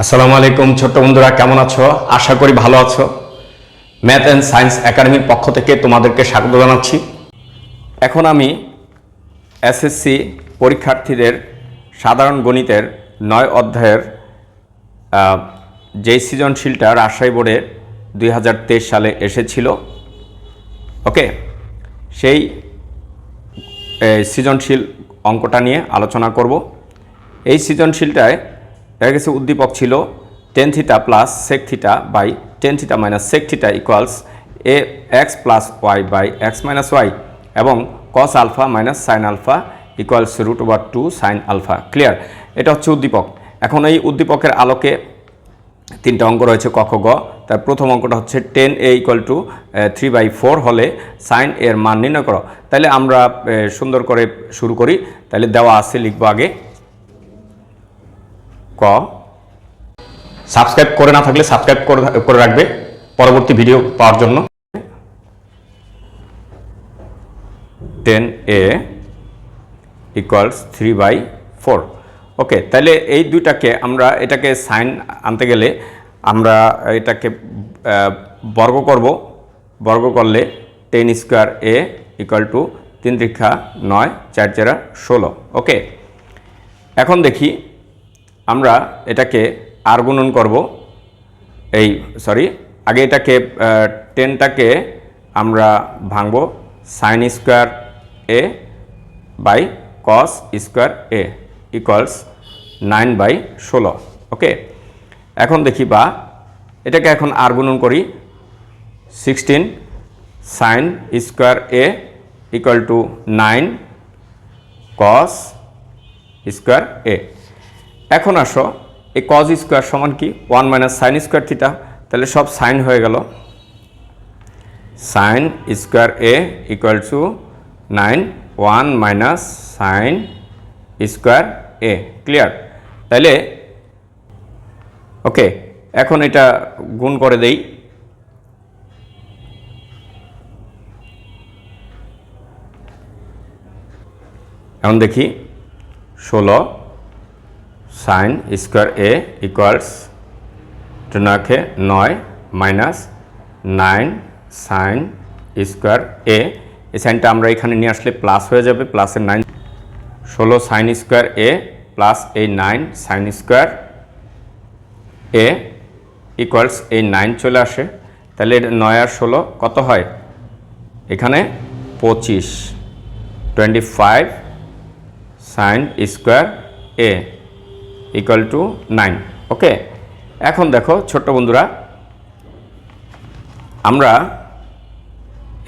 আসসালামু আলাইকুম ছোট্ট বন্ধুরা, কেমন আছো? আশা করি ভালো আছো। ম্যাথ অ্যান্ড সায়েন্স একাডেমির পক্ষ থেকে তোমাদেরকে স্বাগত জানাচ্ছি। এখন আমি এসএসসি পরীক্ষার্থীদের সাধারণ গণিতের নয় অধ্যায়ের যেই সৃজনশীলটা রাজশাহী বোর্ডে দুই হাজার তেইশ সালে এসেছিল, ওকে? সেই সৃজনশীল অঙ্কটা নিয়ে আলোচনা করব। এই সৃজনশীলটায় দেখা গেছে উদ্দীপক ছিল tan theta plus sec theta by tan theta minus sec theta equals a x plus y by x minus y এবং cos alpha minus sine alpha equals root over two sine alpha clear এটা হচ্ছে উদ্দীপক। এখন এই উদ্দীপকের আলোকে তিনটা অঙ্ক রয়েছে ক খ গ। তার প্রথম অঙ্কটা হচ্ছে tan A equal to three by four হলে সাইন এর মান নির্ণয় করো। তাহলে আমরা সুন্দর করে শুরু করি। তাহলে দেওয়া আছে লিখব আগে। ক। সাবস্ক্রাইব করে না থাকলে সাবস্ক্রাইব করে রাখবে পরবর্তী ভিডিও পাওয়ার জন্য। Tan A equals three by four okay, তাহলে এই দুইটাকে আমরা এটাকে সাইন আনতে গেলে আমরা এটাকে বর্গ করব। বর্গ করলে tan square A equal to তিন ত্রিক্ষা নয়, চার চারা ষোলো। ওকে, এখন দেখি আমরা এটাকে আর গুণন করব। এই সরি আগে এটাকে টেনটাকে আমরা ভাঙব sine square A by cos square A equals nine by ষোলো ওকে এখন দেখি বা, এটাকে এখন আর গুণন করি sixteen sine square A equal to nine cos square A এখন আসো, এই কজ স্কোয়ার সমান কি? One minus sine square theta তাহলে সব সাইন হয়ে গেল। Sine square A equal to nine one minus sine square A clear তাহলে ওকে এখন এটা গুণ করে দেই। এখন দেখি, ষোলো সাইন স্কোয়ার এ ইকুয়ালস টুনাকে নয় minus nine sine square A এই সাইনটা আমরা এখানে নিয়ে আসলে প্লাস হয়ে যাবে প্লাসের নাইন ষোলো সাইন স্কোয়ার এ প্লাস এই nine sine square A equals এই নাইন চলে আসে। তাহলে নয় আর ষোলো কত হয়? এখানে পঁচিশ। Twenty five sine square A equal to nine okay এখন দেখো, ছোট্ট বন্ধুরা, আমরা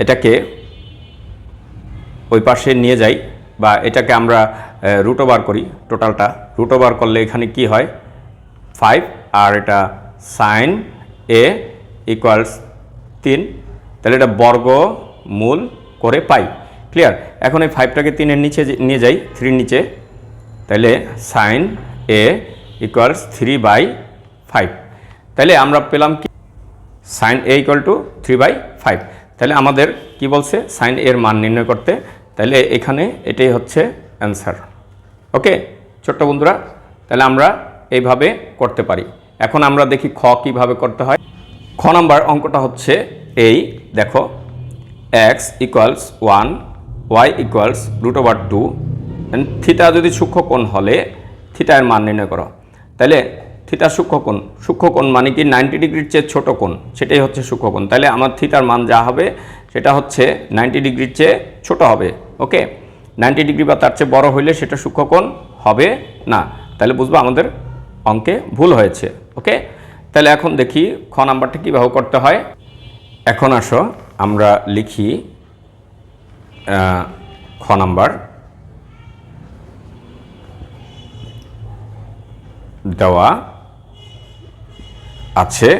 এটাকে ওই পাশে নিয়ে যাই বা এটাকে আমরা রুট ওভার করি টোটালটা রুট ওভার করলে এখানে কি হয়? ফাইভ আর এটা সাইন এ ইকুয়ালস তিন। তাহলে এটা বর্গ মূল করে পাই। ক্লিয়ার এখন এই ফাইভটাকে তিনের নিচে নিয়ে যাই থ্রির নিচে। তাহলে sine A equals three by five তাহলে আমরা পেলাম কি? Sine A equal to three by five তাহলে আমাদের কি বলছে? সাইন এর মান নির্ণয় করতে। তাহলে এখানে এটাই হচ্ছে অ্যান্সার ওকে ছোট্ট বন্ধুরা, তাহলে আমরা এইভাবে করতে পারি। এখন আমরা দেখি খ কীভাবে করতে হয়। খ নাম্বার অঙ্কটা হচ্ছে এই, দেখো। X equals one y equals root over two theta যদি সূক্ষ্মকোণ হলে থিটা এর মান নির্ণয় করো। তাহলে থিটা সূক্ষ্মকোণ সূক্ষ্মকোণ মানে কি নাইনটি ডিগ্রির চেয়ে ছোট কোণ, সেটাই হচ্ছে সূক্ষ্মকোণ তাহলে আমার থিটার মান যা হবে, সেটা হচ্ছে নাইনটি ডিগ্রির চেয়ে ছোট হবে, ওকে? নাইনটি ডিগ্রি বা তার চেয়ে বড় হইলে সেটা সূক্ষ্মকোণ হবে না। তাহলে বুঝব আমাদের অঙ্কে ভুল হয়েছে, ওকে? তাহলে এখন দেখি খ নাম্বারটা কীভাবে করতে হয়। এখন আসো, আমরা লিখি খ নাম্বার। দেওয়া আছে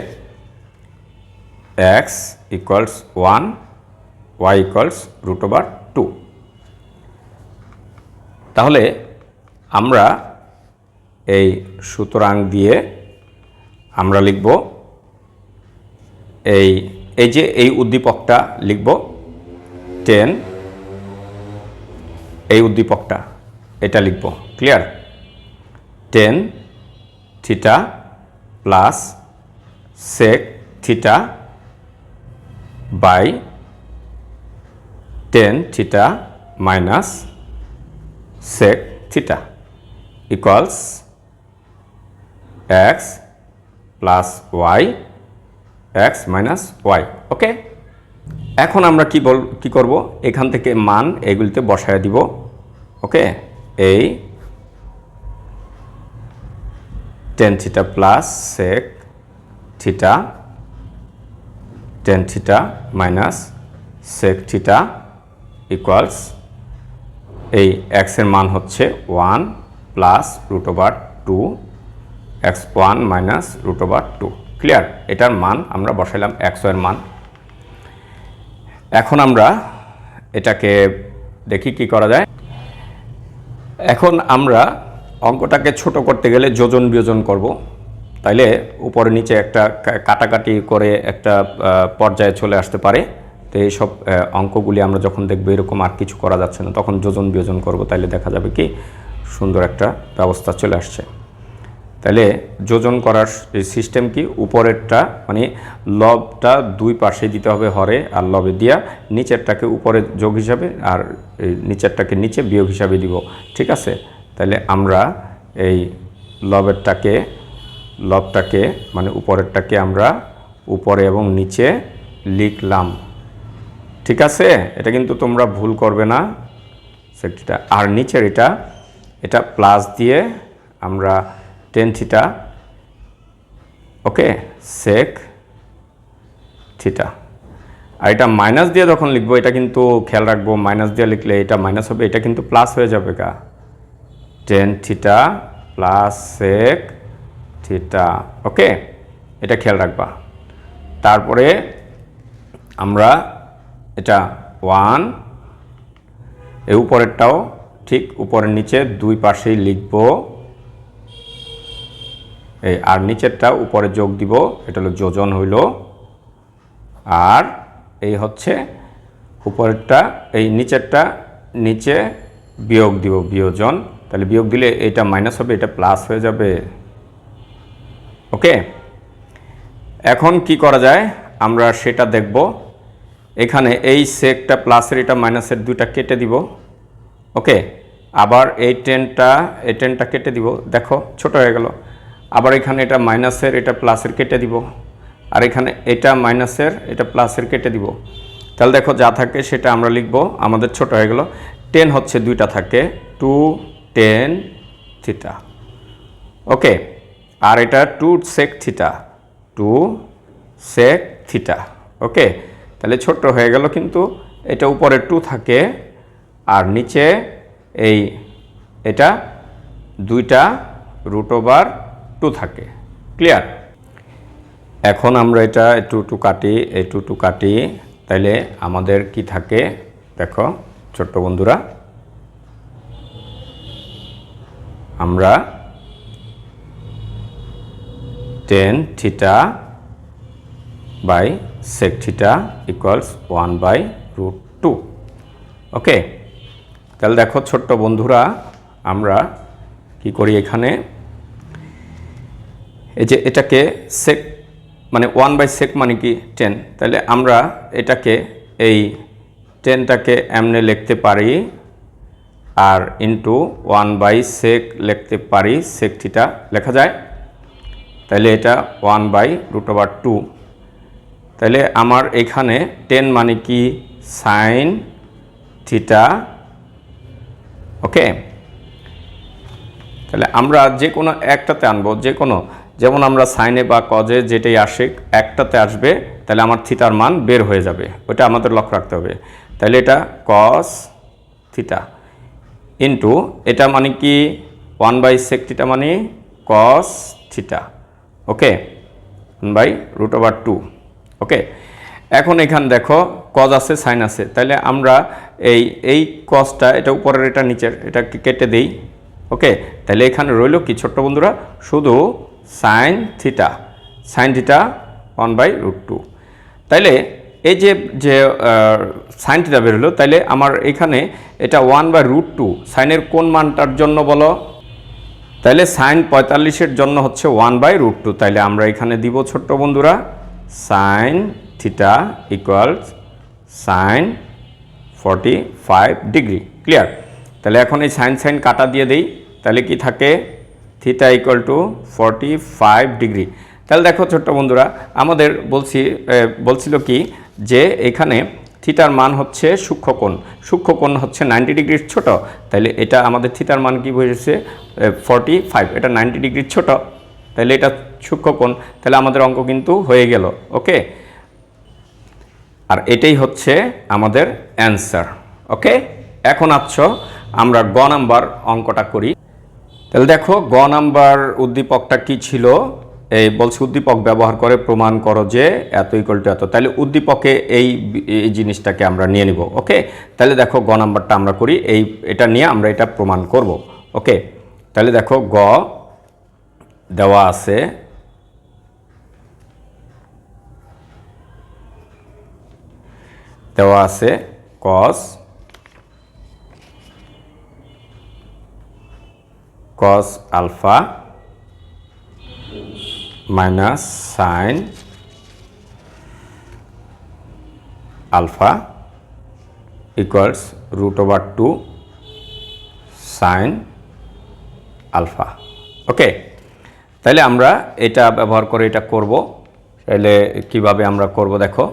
x equals one y equals root over two তাহলে আমরা এই সুতরাং দিয়ে আমরা লিখব এই এই যে এই উদ্দীপকটা লিখব টেন এই উদ্দীপকটা, এটা লিখব clear tan theta plus sec theta by tan theta minus sec theta equals x plus y, x minus y okay এখন আমরা কি বল কি করব? এখান থেকে মান এগুলিতে বসায় দিব ওকে এই tan theta plus sec theta tan theta minus sec theta equals এই এক্সের মান হচ্ছে one plus root over two x one minus root over two clear এটার মান আমরা বসাইলাম একশো এর মান। এখন আমরা এটাকে দেখি কি করা যায়। এখন আমরা অঙ্কটাকে ছোট করতে গেলে যোজন বিয়োজন করব। তাইলে উপরে নিচে একটা কাটাকাটি করে একটা পর্যায়ে চলে আসতে পারে। তো এইসব অঙ্কগুলি আমরা যখন দেখব এরকম আর কিছু করা যাচ্ছে না, তখন যোজন বিয়োজন করব। তাইলে দেখা যাবে কি সুন্দর একটা ব্যবস্থা চলে আসছে। তাহলে যোজন করার সিস্টেম কি, উপরেরটা মানে লবটা দুই পাশে দিতে হবে হরে আর লবে দিয়া, নিচেরটাকে উপরে যোগ হিসাবে আর নিচেরটাকে নিচে বিয়োগ হিসাবে দিব। ঠিক আছে? তাহলে আমরা এই লবেরটাকে, লবটাকে মানে উপরেরটাকে আমরা উপরে এবং নিচে লিখলাম। ঠিক আছে? এটা কিন্তু তোমরা ভুল করবে না। সেটিটা, আর নিচের এটা এটা প্লাস দিয়ে আমরা tan theta okay? Sec theta আর এটা মাইনাস দিয়ে যখন লিখব, এটা কিন্তু খেয়াল রাখব মাইনাস দিয়ে লিখলে এটা মাইনাস হবে, এটা কিন্তু প্লাস হয়ে যাবে গা। Tan theta plus sec theta okay এটা খেয়াল রাখবা। তারপরে আমরা এটা ওয়ান এই উপরেরটাও ঠিক উপরের নিচে দুই পাশেই লিখব। এই আর নিচেরটা উপরে যোগ দিব, এটা হলো যোজন হইল। আর এই হচ্ছে উপরেরটা, এই নিচেরটা নিচে বিয়োগ দিব বিয়োজন। তাহলে বিয়োগ দিলে এটা মাইনাস হবে, এটা প্লাস হয়ে যাবে। ওকে এখন কি করা যায়? আমরা সেটা দেখব। এখানে এই সেকটা প্লাসের এটা মাইনাসের দুইটা কেটে দিব। ওকে আবার এই টেনটা এই টেনটা কেটে দিব। দেখো, ছোট হয়ে গেল। আবার এখানে এটা মাইনাসের এটা প্লাসের কেটে দিব। আর এখানে এটা মাইনাসের এটা প্লাসের কেটে দিব। তাহলে দেখো যা থাকে সেটা আমরা লিখব। আমাদের ছোট হয়ে গেল। টেন হচ্ছে দুইটা থাকে। টু টেন থিটা ওকে আর এটা two sec theta two sec theta okay তাহলে ছোট্ট হয়ে গেল কিন্তু এটা উপরে টু থাকে আর নিচে এই এটা দুইটা রুট ওভার টু থাকে। ক্লিয়ার এখন আমরা এটা টু টু কাটি এই টু টু কাটি তাইলে আমাদের কি থাকে? দেখো, ছোট্ট বন্ধুরা। আমরা tan theta by sec theta equals one by root two okay তাহলে দেখো ছোট্ট বন্ধুরা, আমরা কি করি এখানে? এই যে এটাকে সেক মানে ওয়ান বাই সেক মানে কি টেন তাহলে আমরা এটাকে, এই টেনটাকে এমনে লিখতে পারি আর ইন্টু ওয়ান বাই সেক লিখতে পারি সেক থিটা লেখা যায়। তাহলে এটা one by root over two তাহলে আমার এখানে টেন মানে কি? সাইন থিটা ওকে তাহলে আমরা যে কোনো একটাতে আনব যে কোনো যেমন আমরা সাইনে বা কজে যেটাই আসে, একটাতে আসবে তাহলে আমার থিটার মান বের হয়ে যাবে। ওটা আমাদের লক্ষ্য রাখতে হবে। তাহলে এটা কস থিটা ইন্টু এটা মানে কি? ওয়ান বাই সেক থিটা মানে cos theta okay one by root over two okay এখন এখান দেখো কজ আছে সাইন আছে। তাহলে আমরা এই এই কজটা এটা উপরের, এটা নিচের, এটাকে কেটে দেই ওকে তাহলে এখানে রইল কি ছোট্ট বন্ধুরা? শুধু sine theta sine theta one by root two তাইলে এই যে যে সাইন থিটা বেরোলো, তাইলে আমার এখানে এটা ওয়ান বাই রুট টু সাইনের কোন মানটার জন্য বলো? তাহলে সাইন পঁয়তাল্লিশের জন্য হচ্ছে ওয়ান বাই রুট টু তাইলে আমরা এখানে দিব ছোট্ট বন্ধুরা, sine theta equals sine forty five degree clear তাহলে এখন এই সাইন সাইন কাটা দিয়ে দেই তাহলে কি থাকে? Theta equal to forty five degree তাহলে দেখো ছোট্ট বন্ধুরা, আমাদের বলছি বলছিল কি যে এখানে থিটার মান হচ্ছে সূক্ষ্মকোণ। সূক্ষ্মকোণ হচ্ছে নাইনটি ডিগ্রির ছোট। তাহলে এটা আমাদের থিটার মান কি বুঝেছে? ফর্টি ফাইভ এটা নাইনটি ডিগ্রির ছোট। তাহলে এটা সূক্ষ্মকোণ। তাহলে আমাদের অঙ্ক কিন্তু হয়ে গেল। ওকে? আর এটাই হচ্ছে আমাদের অ্যান্সার। ওকে? এখন আছো আমরা গ নাম্বার অঙ্কটা করি। তাহলে দেখো, গ নাম্বার উদ্দীপকটা কি ছিল? এই বলছে, উদ্দীপক ব্যবহার করে প্রমাণ করো যে এত ইকুয়াল টু এত। তাহলে উদ্দীপকে এই এই জিনিসটাকে আমরা নিয়ে নিব, ওকে? তাহলে দেখো, গ নাম্বারটা আমরা করি, এই, এটা নিয়ে আমরা এটা প্রমাণ করব, ওকে? তাহলে দেখো, গ দেওয়া আছে। দেওয়া আছে কস কস alpha minus sin alpha equals root over 2 sin alpha ওকে তাহলে আমরা এটা ব্যবহার করে এটা করব। তাহলে কীভাবে আমরা করব দেখো।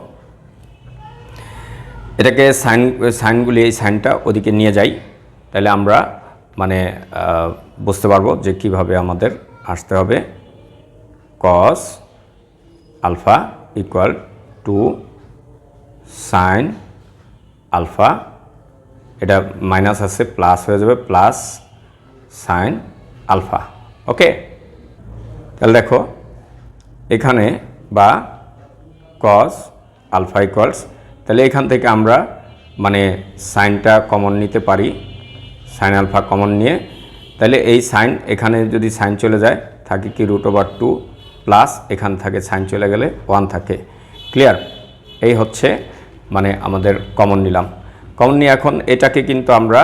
এটাকে সাইন, সাইনগুলি এই সাইনটা ওদিকে নিয়ে যাই। তাহলে আমরা মানে বুঝতে পারব যে কীভাবে আমাদের আসতে হবে। Cos alpha equal to sine alpha এটা মাইনাস আছে প্লাস হয়ে যাবে প্লাস সাইন আলফা ওকে তাহলে দেখো, এখানে বা কস আলফা ইকুয়ালস তাহলে এখান থেকে আমরা মানে সাইনটা কমন নিতে পারি সাইন আলফা কমন নিয়ে। তাহলে এই সাইন এখানে যদি সাইন চলে যায়, থাকে কি রুট ওভার টু প্লাস এখান থেকে সাইন চলে গেলে ওয়ান থাকে। ক্লিয়ার? এই হচ্ছে মানে আমাদের কমন নিলাম। কমন নিয়ে এখন এটাকে কিন্তু আমরা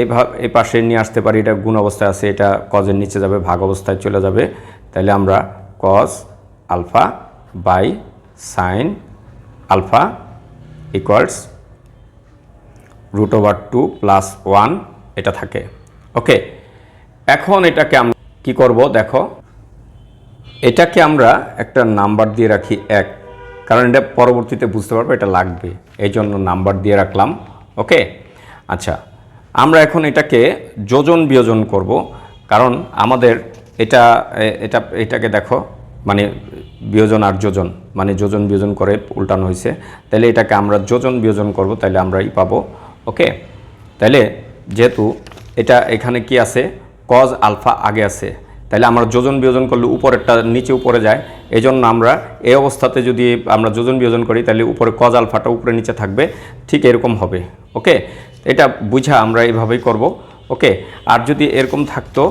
এইভাবে এই পাশে নিয়ে আসতে পারি, এটা গুণ অবস্থায় আছে, এটা কজের নিচে যাবে, ভাগ অবস্থায় চলে যাবে। তাহলে আমরা cos alpha by sine alpha equals root over two plus one এটা থাকে। ওকে এখন এটাকে আমরা কী করব? দেখো এটাকে আমরা একটা নাম্বার দিয়ে রাখি এক। কারণ এটা পরবর্তীতে বুঝতে পারব এটা লাগবে। এই জন্য নাম্বার দিয়ে রাখলাম, ওকে? আচ্ছা আমরা এখন এটাকে যোজন বিয়োজন করব। কারণ আমাদের এটা এটা, এটাকে দেখো মানে বিয়োজন আর যোজন মানে যোজন বিয়োজন করে উল্টানো হয়েছে। তাহলে এটাকে আমরা যোজন বিয়োজন করব, তাহলে আমরা ই পাবো, ওকে? তাহলে যেহেতু এটা এখানে কি আছে? কজ আলফা আগে আছে। তাহলে আমরা যোজন বিয়োজন করলে উপরেরটা নিচে উপরে যায়। এই জন্য আমরা এই অবস্থাতে যদি আমরা যোজন বিয়োজন করি, তাহলে উপরে কজ আলফাটা উপরে নিচে থাকবে। ঠিক এরকম হবে। ওকে? এটা বুঝা আমরা এইভাবেই করব। ওকে? আর যদি এরকম থাকতো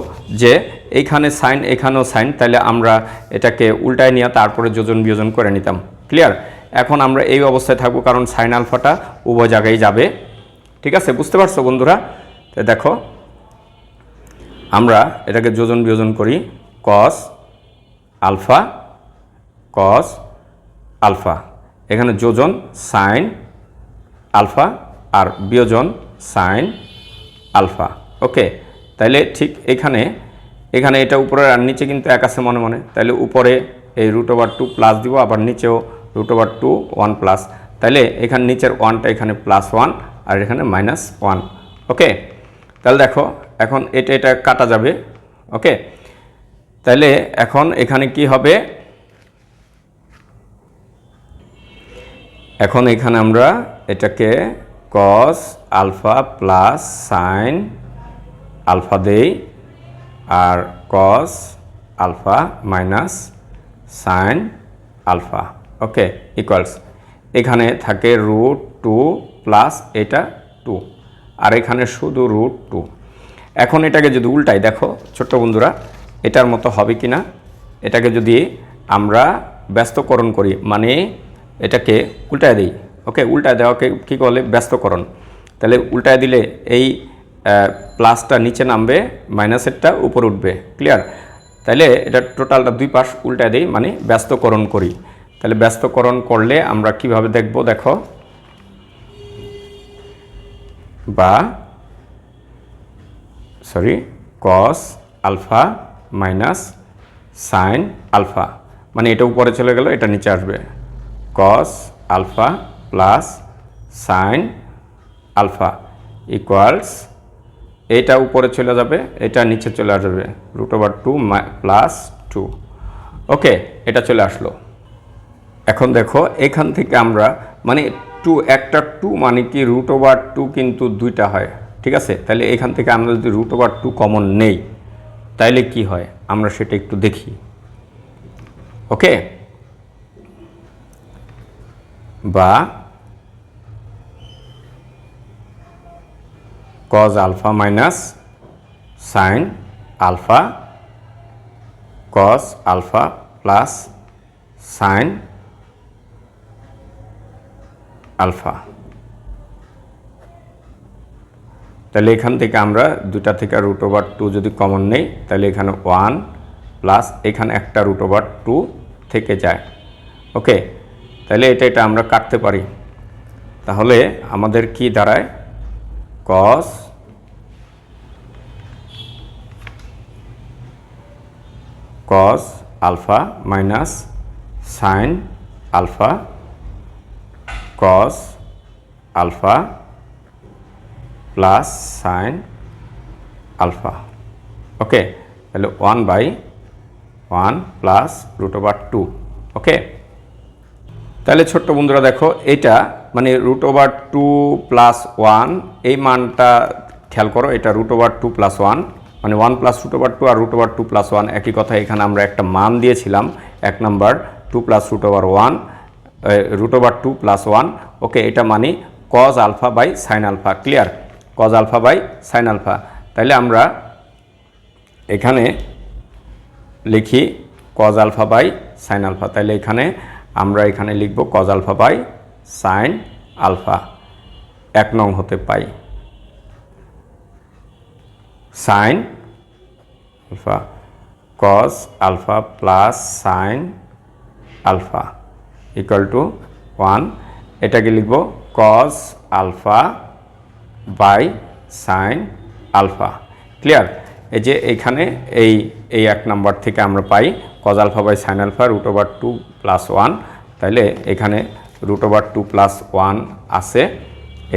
যে এইখানে সাইন এখানেও সাইন তাহলে আমরা এটাকে উল্টায় নিয়ে তারপরে যোজন বিয়োজন করে নিতাম। ক্লিয়ার এখন আমরা এই অবস্থায় থাকব, কারণ সাইন আলফাটা উভয় জায়গায় যাবে। ঠিক আছে? বুঝতে পারছ বন্ধুরা? দেখো আমরা এটাকে যোজন বিয়োজন করি কস আলফা কস আলফা এখানে যোজন সাইন আলফা আর বিয়োজন সাইন আলফা ওকে, তাইলে ঠিক এখানে এখানে এটা উপরে আর নিচে কিন্তু এক আছে মনে মনে। তাইলে উপরে এই রুট ওভার টু প্লাস দিব, আবার নিচেও root over two one plus তাইলে এখানে নিচের ওয়ানটা এখানে প্লাস ওয়ান আর এখানে মাইনাস ওয়ান ওকে, তাহলে দেখো এখন এটা এটা কাটা যাবে, ওকে? তাহলে এখন এখানে কি হবে? এখন এখানে আমরা এটাকে cos alpha plus sine alpha দেই, আর cos alpha minus sine alpha, okay? Equals এখানে থাকে রুট টু প্লাস এটা টু আর এখানে শুধু রুট টু এখন এটাকে যদি উল্টাই দেখো, ছোট্ট বন্ধুরা, এটার মতো হবে কি না এটাকে যদি আমরা ব্যস্তকরণ করি মানে এটাকে উল্টায় দিই, ওকে? উল্টায় দেওয়াকে কী বলে ব্যস্তকরণ। তাহলে উল্টায় দিলে এই প্লাসটা নিচে নামবে, মাইনাসেরটা উপরে উঠবে, ক্লিয়ার? তাহলে এটা টোটালটা দুই পাশ উল্টা দিই মানে ব্যস্তকরণ করি। তাহলে ব্যস্তকরণ করলে আমরা কীভাবে দেখব? দেখো। বা sorry cos alpha minus sine alpha. মানে এটা উপরে চলে গেল, এটা নিচে আসবে। Cos alpha plus sine alpha equals এটা উপরে চলে যাবে, এটা নিচে চলে আসবে। Root over two plus two okay এটা চলে আসলো। এখন দেখো, এখান থেকে আমরা মানে টু একটা টু মানে কি রুট ওভার টু কিন্তু দুইটা হয়। ঠিক আছে? তাহলে এখান থেকে আমরা যদি রুট ওভার টু কমন নেই, তাইলে কি হয়? আমরা সেটা একটু দেখি। ওকে বা cos alpha minus sine alpha cos alpha plus sine alpha তাহলে এখান থেকে আমরা দুটা থেকে রুট ওভার টু যদি কমন নেই, তাহলে এখানে ওয়ান প্লাস এখানে একটা রুট ওভার টু থেকে যায়। ওকে তাহলে এটা এটা আমরা কাটতে পারি। তাহলে আমাদের কি দাঁড়ায়? Cos cos alpha minus sine alpha cos alpha plus sine alpha okay তাহলে one by one plus root over two okay তাহলে ছোট্ট বন্ধুরা দেখো, এটা মানে root over two plus one এই মানটা খেয়াল করো, এটা root over two plus one মানে one plus root over two আর root over two plus one একই কথা এখানে আমরা একটা মান দিয়েছিলাম, এক number two plus root over one root over two plus one okay এটা মানে cos alpha by sine alpha clear cos alpha by sine alpha তাহলে আমরা এখানে লিখি cos alpha by sine alpha তাহলে এখানে আমরা এখানে লিখব cos alpha by sine alpha এক নং হতে পাই। Sine alpha cos alpha plus sine alpha equal to one এটাকে লিখব cos alpha by sine alpha. Clear? এই যে এখানে এই এই এক নাম্বার থেকে আমরা পাই cos alpha by sine alpha root over two plus one তাহলে এখানে root over two plus one আছে।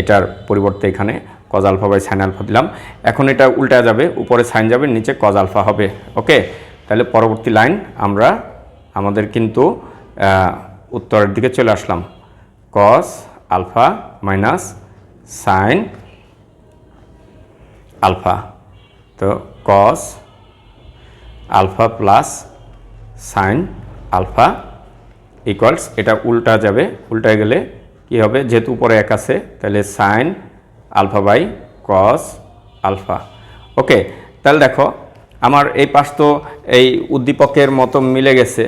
এটার পরিবর্তে এখানে cos alpha by sine alpha দিলাম। এখন এটা উল্টা যাবে, উপরে সাইন যাবে, নিচে কজ আলফা হবে। ওকে? তাহলে পরবর্তী লাইন আমরা, আমাদের কিন্তু উত্তরের দিকে চলে আসলাম। Cos alpha minus sine alpha. তো cos alpha plus sine alpha equals এটা উল্টা যাবে। উল্টা গেলে কি হবে? যেহেতু উপরে এক আছে, তাহলে sine alpha by cos alpha. Okay, তাহলে দেখো, আমার এই পাশ তো এই উদ্দীপকের মতো মিলে গেছে।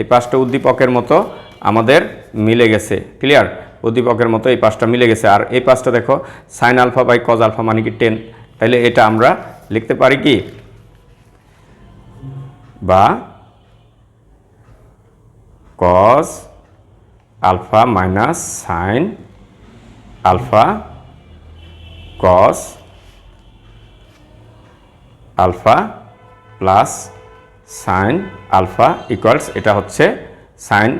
এই পাশটা উদ্দীপকের মতো আমাদের মিলে গেছে। ক্লিয়ার উদ্দীপকের মতো এই পাশটা মিলে গেছে। আর এই পাশটা দেখো sine alpha by cos alpha মানে কি? টেন তাহলে এটা আমরা লিখতে পারি কি? বা cos alpha minus sine alpha cos alpha plus sine alpha equals এটা হচ্ছে সাইন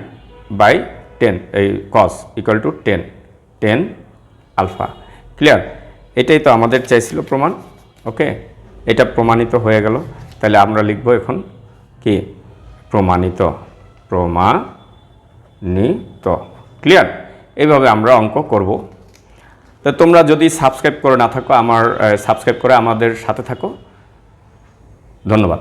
বাই টেন এই cos equal to tan tan alpha clear এটাই তো আমাদের চাইছিল প্রমাণ, ওকে? এটা প্রমাণিত হয়ে গেল। তাহলে আমরা লিখব এখন কি? প্রমাণিত প্রমাণিত। ক্লিয়ার এইভাবে আমরা অঙ্ক করব। তো তোমরা যদি সাবস্ক্রাইব করে না থাকো, আমার সাবস্ক্রাইব করে আমাদের সাথে থাকো। ধন্যবাদ।